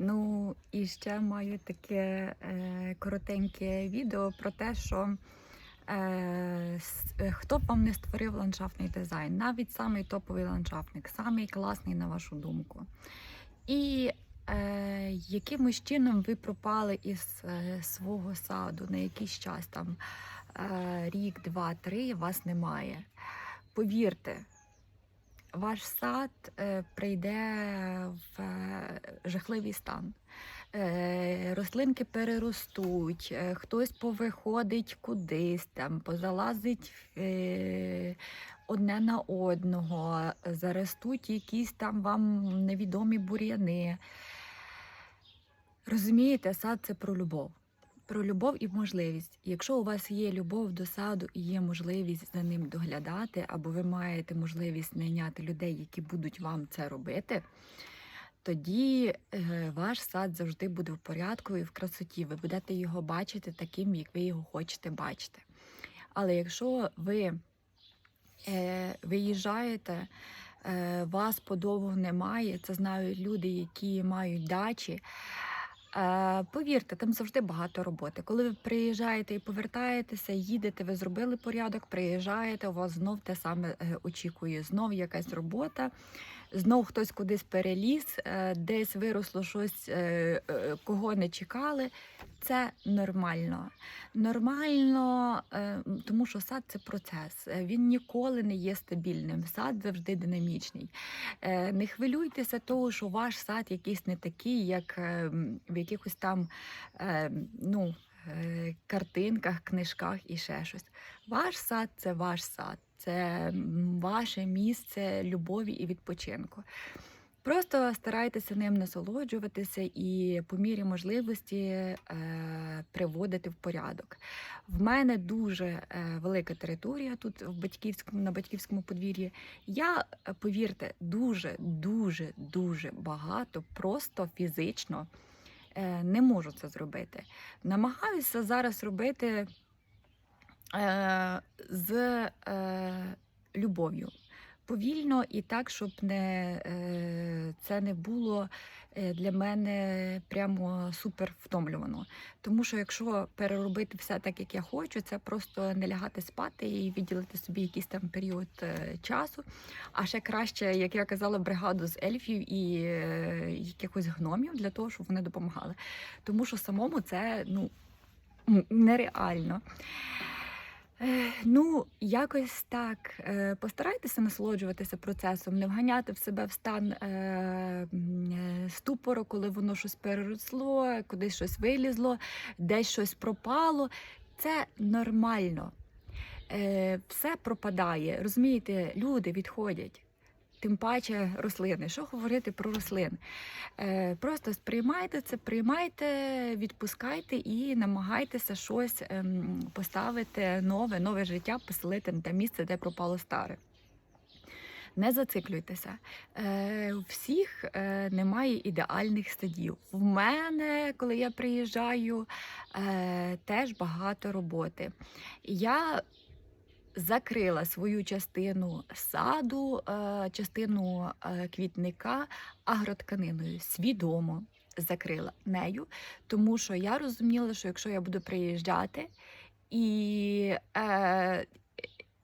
Ну і ще маю таке е, коротеньке відео про те, що е, е, хто б вам не створив ландшафтний дизайн, навіть самий топовий ландшафтник, самий класний на вашу думку. І е, якимось чином ви пропали із е, свого саду на якийсь час там е, рік, два, три, вас немає. Повірте, ваш сад е, прийде в е, жахливий стан. Е, рослинки переростуть, хтось повиходить кудись там, позалазить одне на одного, заростуть якісь там вам невідомі бур'яни. Розумієте, сад це про любов. Про любов і можливість. Якщо у вас є любов до саду і є можливість за ним доглядати, або ви маєте можливість найняти людей, які будуть вам це робити, тоді е, ваш сад завжди буде в порядку і в красоті. Ви будете його бачити таким, як ви його хочете бачити. Але якщо ви е, виїжджаєте, е, вас подовго немає, це знають люди, які мають дачі. Е, Повірте, там завжди багато роботи. Коли ви приїжджаєте і повертаєтеся, їдете, ви зробили порядок, приїжджаєте, у вас знов те саме е, очікує, знов якась робота, знов хтось кудись переліз, е, десь виросло щось, е, е, кого не чекали. Це нормально. Нормально, тому що сад це процес. Він ніколи не є стабільним. Сад завжди динамічний. Не хвилюйтеся того, що ваш сад якийсь не такий, як е, в якихось там е, ну, картинках, книжках і ще щось. Ваш сад це ваш сад, це ваше місце любові і відпочинку. Просто старайтеся ним насолоджуватися і по мірі можливості е, приводити в порядок. В мене дуже е, велика територія тут в батьківському на батьківському подвір'ї. Я, е, повірте, дуже, дуже, дуже багато просто фізично е, не можу це зробити. Намагаюся зараз робити е, з е, любов'ю. Повільно і так, щоб не, е, це не було е, для мене прямо супер втомлювано. Тому що якщо переробити все так, як я хочу, це просто не лягати спати і відділити собі якийсь там період е, часу. А ще краще, як я казала, бригаду з ельфів і якихось гномів для того, щоб вони допомагали. Тому що самому це ну, нереально. Ну, якось так. Е, Постарайтеся насолоджуватися процесом, не вганяти в себе в стан е, е, ступору, коли воно щось переросло, кудись щось вилізло, десь щось пропало. Це нормально. Все пропадає. Розумієте, люди відходять. Тим паче рослини. Що говорити про рослин? Е, Просто сприймайте це, приймайте, відпускайте і намагайтеся щось ем, поставити нове, нове життя, поселити на те місце, де пропало старе. Не зациклюйтеся. Е, у всіх е, немає ідеальних садів. В мене, коли я приїжджаю, е, теж багато роботи. Я закрила свою частину саду, е, частину е, квітника агротканиною. Свідомо закрила нею, тому що я розуміла, що якщо я буду приїжджати і, е,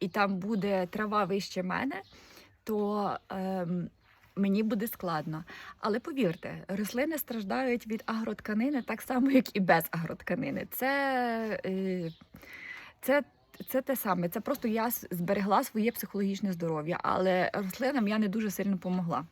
і там буде трава вище мене, то е, мені буде складно. Але повірте, рослини страждають від агротканини так само, як і без агротканини. Це, це це те саме. Це просто я зберегла своє психологічне здоров'я, але рослинам я не дуже сильно допомогла.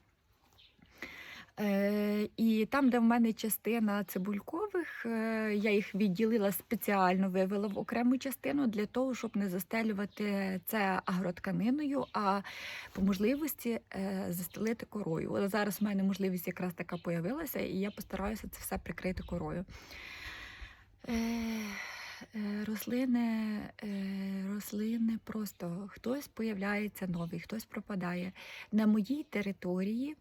Е, і там, де в мене частина цибулькових, е, я їх відділила спеціально, вивела в окрему частину для того, щоб не застелювати це агротканиною, а по можливості е, застелити корою. От зараз в мене можливість якраз така появилася, і я постараюся це все прикрити корою. Е, Рослини, е, рослини просто хтось появляється новий, хтось пропадає. На моїй території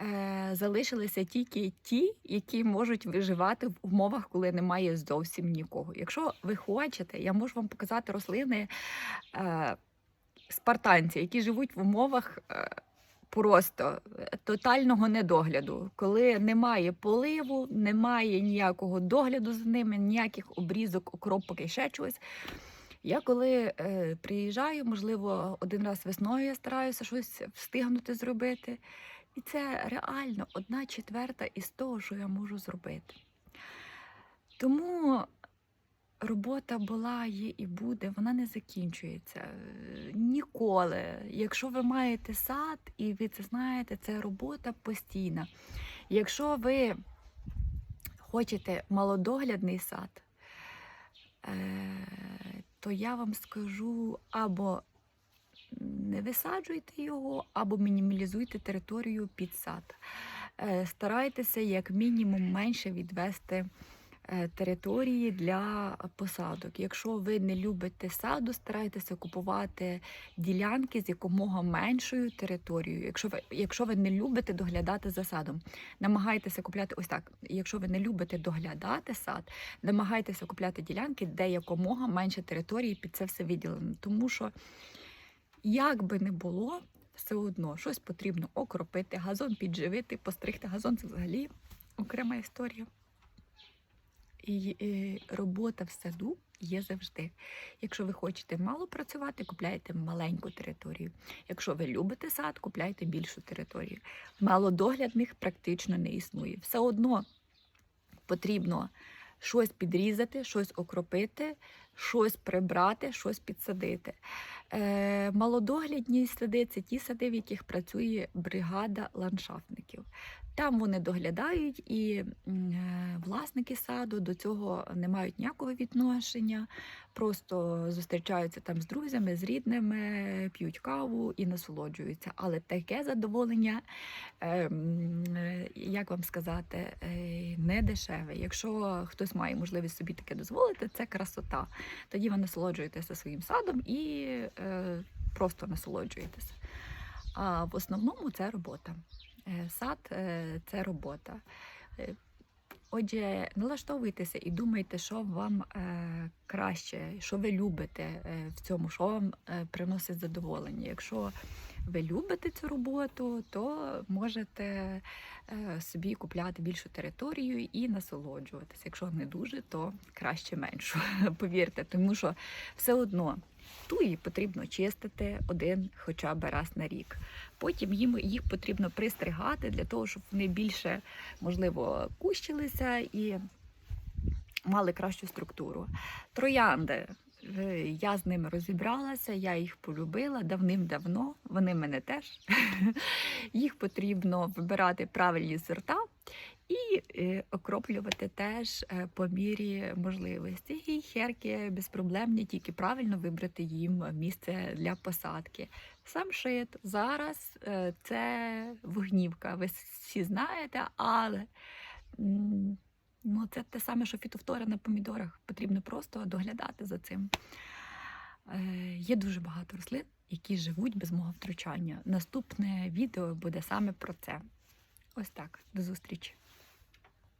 е, залишилися тільки ті, які можуть виживати в умовах, коли немає зовсім нікого. Якщо ви хочете, я можу вам показати рослини е, спартанці, які живуть в умовах. Просто е, тотального недогляду, коли немає поливу, немає ніякого догляду за ними, ніяких обрізок, окропок і ще чогось. Я коли е, приїжджаю, можливо, один раз весною я стараюся щось встигнути зробити. І це реально одна четверта із того, що я можу зробити. Тому робота була, є і буде, вона не закінчується е, ніколи. Якщо ви маєте сад і ви це знаєте, це робота постійна. Якщо ви хочете малодоглядний сад, е, то я вам скажу або не висаджуйте його, або мінімалізуйте територію під сад. Е, Старайтеся як мінімум менше відвести території для посадок. Якщо ви не любите саду, старайтеся купувати ділянки з якомога меншою територією. Якщо ви, якщо ви не любите доглядати за садом, намагайтеся купляти ось так. Якщо ви не любите доглядати сад, намагайтеся купляти ділянки, де якомога менше території під це все виділено. Тому що як би не було, все одно щось потрібно окропити, газон підживити, постригти. Газон це взагалі окрема історія. І е, робота в саду є завжди. Якщо ви хочете мало працювати, купляйте маленьку територію. Якщо ви любите сад, купляйте більшу територію. Малодоглядних практично не існує. Все одно потрібно щось підрізати, щось окропити, щось прибрати, щось підсадити. Е, малодоглядні сади це ті сади, в яких працює бригада ландшафтників. Там вони доглядають, і е, власники саду до цього не мають ніякого відношення, просто зустрічаються там з друзями, з рідними, п'ють каву і насолоджуються. Але таке задоволення, е, е, як вам сказати, не дешеве. Якщо хтось має можливість собі таке дозволити, це красота. Тоді ви насолоджуєтеся своїм садом і просто насолоджуєтеся. А в основному це робота. Е, Сад е, це робота. Е, Отже, налаштовуйтеся і думайте, що вам краще, що ви любите в цьому, що вам приносить задоволення. Якщо ви любите цю роботу, то можете е, собі купляти більшу територію і насолоджуватися. Якщо не дуже, то краще меншу. Повірте, тому що все одно туї потрібно чистити один хоча б раз на рік. Потім їм їх потрібно пристригати для того, щоб вони більше, можливо, кущилися і мали кращу структуру. Троянди. Е, Я з ними розібралася, я їх полюбила давним-давно. Вони мене теж. Їх потрібно вибирати правильні сорта і е, окроплювати теж е, по мірі можливості. І херки безпроблемні, тільки правильно вибрати їм місце для посадки. Самшит зараз е, це вогнівка. Ви всі знаєте, але ну, це те саме, що фітофтора на помідорах. Потрібно просто доглядати за цим. Е, Є дуже багато рослин, які живуть без мого втручання. Наступне відео буде саме про це. Ось так. До зустрічі.